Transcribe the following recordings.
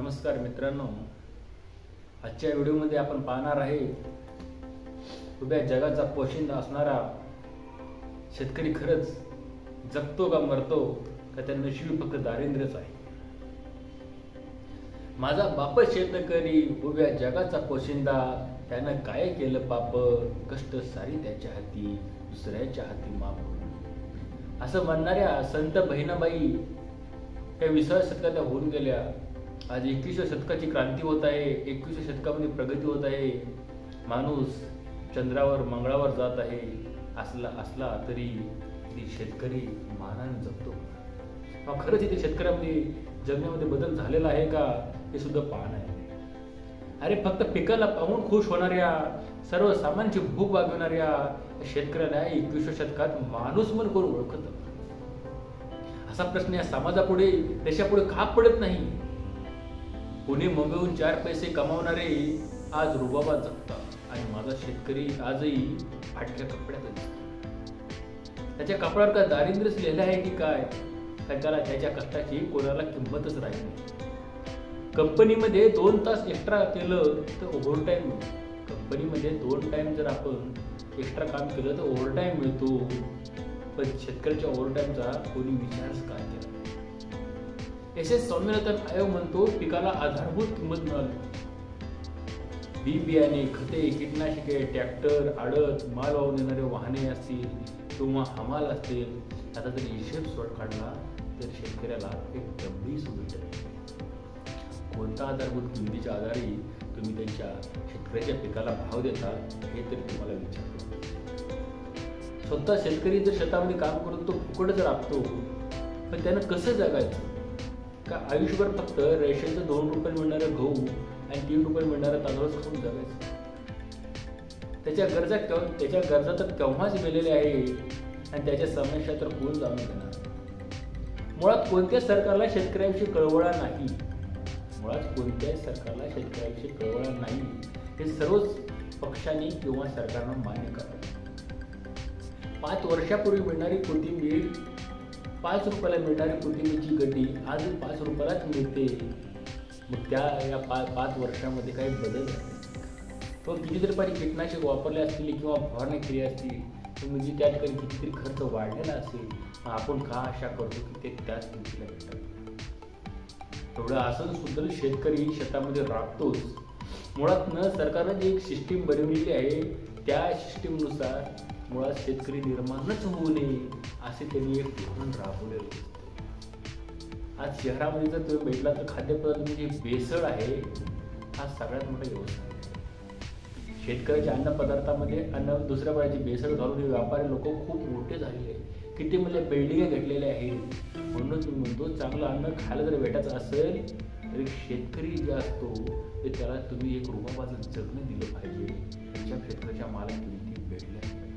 नमस्कार मित्रांनो. आजच्या व्हिडिओमध्ये आपण पाहणार आहे उभ्या जगाचा पोशिंदा असणारा शेतकरी खरंच जगतो का मरतो का त्या नशिबी फक्त दारिद्र्यच आहे. माझा बाप शेतकरी उभ्या जगाचा पोशिंदा त्यानं काय केलं बाप कष्ट सारी त्याच्या हाती दुसऱ्याच्या हाती माप असं म्हणणाऱ्या संत बहिणाबाई त्या विसाव्या शतकात होऊन गेल्या. आज एकविसव्या शतकाची क्रांती होत आहे एकविसव्या शतकामध्ये प्रगती होत आहे. माणूस चंद्रावर मंगळावर जात आहे. असला असला तरी ती शेतकरी मानाने जगतो. मग खरंच इथे शेतकऱ्यामध्ये जगण्यामध्ये बदल झालेला आहे का हे सुद्धा पाहणं आहे. अरे फक्त पिकाला पाहून खुश होणाऱ्या सर्वसामान्यांची भूक भागवणाऱ्या शेतकऱ्याला एकविसव्या शतकात माणूस म्हणून कोण ओळखत? असा प्रश्न या समाजापुढे देशापुढे का पडत नाही? पुणे मुंबईहून चार पैसे कमावणारे आज रुबाबात जगतात आणि माझा शेतकरी आजही फाटक्या कपड्यात दिसतो. त्याच्या कपड्यावर का दारिद्र्यच लिहिलं आहे की काय त्याला त्याच्या कष्टाची कोणाला किंमतच राहिली नाही. कंपनीमध्ये दोन तास एक्स्ट्रा केलं तर ओव्हर मिळतो कंपनीमध्ये दोन टाइम जर आपण एक्स्ट्रा काम केलं तर ओव्हरटाईम मिळतो पण शेतकऱ्याच्या ओव्हरटाईमचा कोणी विचारच काय केला एस एस स्वामीनाथन आयोग म्हणतो पिकाला आधारभूत किंमत मिळाली. बी बियाणे खते कीटनाशके ट्रॅक्टर आडत माल वाहून येणारे वाहने असतील किंवा हमाल असतील आता जर हिशेब सोड काढला तर शेतकऱ्याला एक गंभीर सुविधा कोणता आधारभूत किमतीच्या आधारे तुम्ही त्यांच्या शेतकऱ्याच्या पिकाला भाव देता हे तरी तुम्हाला विचारतो. स्वतः शेतकरी जर शेतामध्ये काम करून तो फुकट जर आपतो पण त्यानं कसं जगायचं? का आयुष्यभर फक्त रेशनचं दोन रुपये मिळणारं गहू आणि तीन रुपये मिळणारं तांदूळच खाऊन जगायचं. त्याच्या गरजा केव्हा त्याच्या गरजा तर केव्हाच गेलेल्या आहे आणि त्याच्या समस्या तर कोण जाणून घेणार? मुळात कोणत्याच सरकारला शेतकऱ्यांशी कळवळा नाही. मुळात कोणत्याही सरकारला शेतकऱ्यांशी कळवळा नाही हे सर्वच पक्षांनी किंवा सरकारनं मान्य करावं. पाच वर्षापूर्वी मिळणारी कोथिंबीर पाच रुपयाला मिळणारी कोथिंबीरची गड्डी आज पाच रुपयालाच मिळते. मग त्या या पा पाच वर्षामध्ये काही बदल झाले तो कितीतरी पाणी कीटकनाशक वापरले असतील किंवा फवारणी केली असतील तर म्हणजे त्या ठिकाणी कितीतरी खर्च वाढलेला असेल मग आपण का आशा करतो की ते त्याच किमतीला भेटतात? तेवढं असं सुद्धा शेतकरी शेतामध्ये राबतोच. मुळात न सरकारनं जी एक सिस्टीम बनवलेली आहे त्या सिस्टीमनुसार मुळात शेतकरी निर्माणच होऊ नये असे त्यांनी एक धोरण राबवलेलं होतं. आज शहरामध्ये जर तुम्ही भेटला तर खाद्यपदार्थ म्हणजे भेसळ आहे हा सगळ्यात मोठा व्यवसाय शेतकऱ्याच्या अन्नपदार्थामध्ये अन्न दुसऱ्या प्रकारची भेसळ घालून हे व्यापारी लोक खूप मोठे झालेले आहेत. किती म्हणजे बिल्डिंग घेतलेल्या आहेत. म्हणूनच मी म्हणतो चांगलं अन्न खायला जर भेटायचं असेल तर एक शेतकरी जे असतो ते त्याला तुम्ही एक रुबाबाचं जगणं दिलं पाहिजे. त्याच्या शेतकऱ्याच्या मालक किमती भेटल्या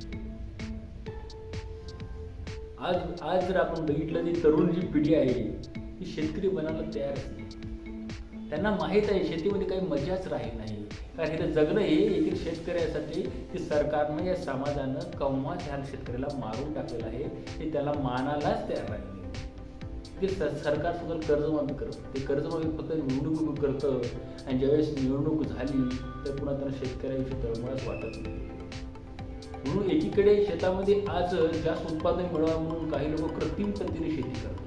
आज आज जर आपण बघितलं ती तरुण जी पिढी आहे ती शेतकरी बनायला तयार असते. त्यांना माहीत आहे शेतीमध्ये काही मजाच राहील नाही. कारण इथं जगणं हे येथील शेतकऱ्यासाठी की सरकारनं या समाजानं कव्हा ह्या शेतकऱ्याला मारून टाकलेलं आहे ते त्याला मानालाच तयार राहिले ते स- सरकार सुद्धा कर्जमाफी करतं. ते कर्जमाफी फक्त निवडणूक करतं. आणि ज्यावेळेस निवडणूक झाली तर पुन्हा त्यांना शेतकऱ्याविषयी तळमळच वाटत नाही. म्हणून एकीकडे शेतामध्ये आज जास्त उत्पादन मिळावं म्हणून काही लोक कृत्रिम पद्धतीने शेती करतात.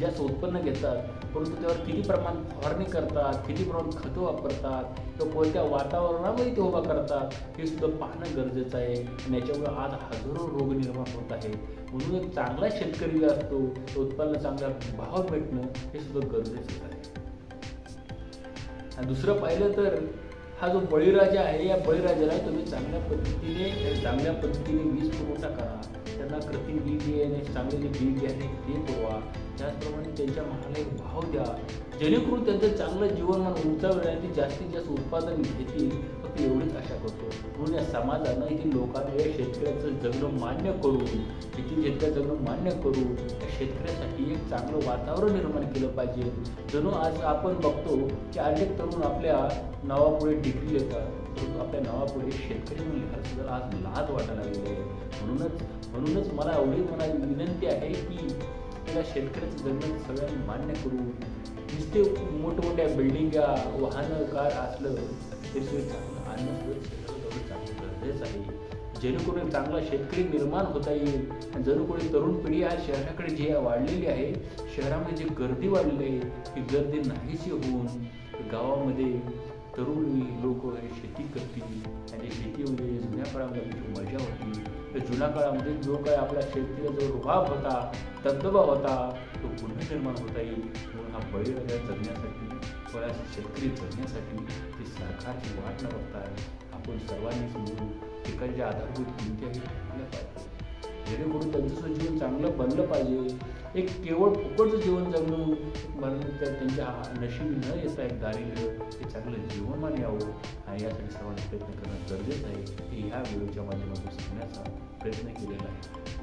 जास्त उत्पन्न घेतात परंतु त्यावर किती प्रमाण फवारणी करतात किती प्रमाणात खतं वापरतात किंवा कोणत्या वातावरणामध्ये ते उभा करतात हे सुद्धा पाहणं गरजेचं आहे. आणि याच्यामुळे आज हजारो रोग निर्माण होत आहे म्हणून एक चांगला शेतकरी जो असतो तो उत्पन्न चांगला भाव भेटणं हे सुद्धा गरजेचं आहे. आणि दुसरं पाहिलं तर हा जो बळीराजा आहे या बळीराजाला तुम्ही चांगल्या पद्धतीने चांगल्या पद्धतीने वीज पुरवठा करा. त्यांना कृत्रिम बी बियाणे चांगले जे बी बियाणे ते पुरवा. त्याचप्रमाणे त्यांच्या मालाला एक भाव द्या. जेणेकरून त्यांचं चांगलं जीवनमान उंचावेल आणि ते जास्तीत जास्त उत्पादन घेतील. फक्त एवढीच आशा करतो. म्हणून या समाजानं इथे लोकांना या शेतकऱ्याचं जगणं मान्य करून इथे शेतकऱ्या जगणं मान्य करून त्या शेतकऱ्यासाठी एक चांगलं वातावरण निर्माण केलं पाहिजे. जणू आज आपण बघतो की अनेक तरुण आपल्या नावापुढे डिग्री येतात परंतु आपल्या नावापुढे शेतकरी म्हणून लिहायला सुद्धा आज लाज वाटायला लागलेली आहे. म्हणूनच म्हणूनच मला एवढी मला विनंती आहे की त्या शेतकऱ्याचं जगणं सगळ्यांनी मान्य करून नुसते मोठमोठ्या बिल्डिंगा वाहनं कार असलं तरी सुद्धा चांगलं अन्न सुद्धा चांगलं गरजेचं आहे. जेणेकरून एक चांगला शेतकरी निर्माण होता येईल. आणि तरुण पिढी आज शहराकडे जी वाढलेली आहे शहरामध्ये जी गर्दी वाढलेली आहे ती गर्दी नाहीशी होऊन गावामध्ये तरुण लोक शेती करतील आणि शेतीमध्ये जुन्या काळामध्ये मजा होती. तर जुन्या काळामध्ये जो काय आपल्या शेतीला जो रुबाब होता दबदबा होता तो पुन्हा निर्माण होता येईल. म्हणून हा बळीराजा जगण्यासाठी किंवा शेतकरी जगण्यासाठी ते सरकारची वाट न बघता आपण सर्वांनीच मिळून पिकांच्या आधारभूत किमती आहेत ठरवल्या पाहिजे जेणेकरून त्यांचं जीवन चांगलं बनलं पाहिजे. एक केवळ फुकटचं जीवन जगणं म्हणून त्या त्यांच्या नशिबी न येता एक दारिद्र्य हे चांगलं जीवनमान यावं आणि यासाठी सर्वांनी प्रयत्न करणं गरजेचं आहे. हे ह्या व्हिडिओच्या माध्यमातून सांगण्याचा प्रयत्न केलेला आहे.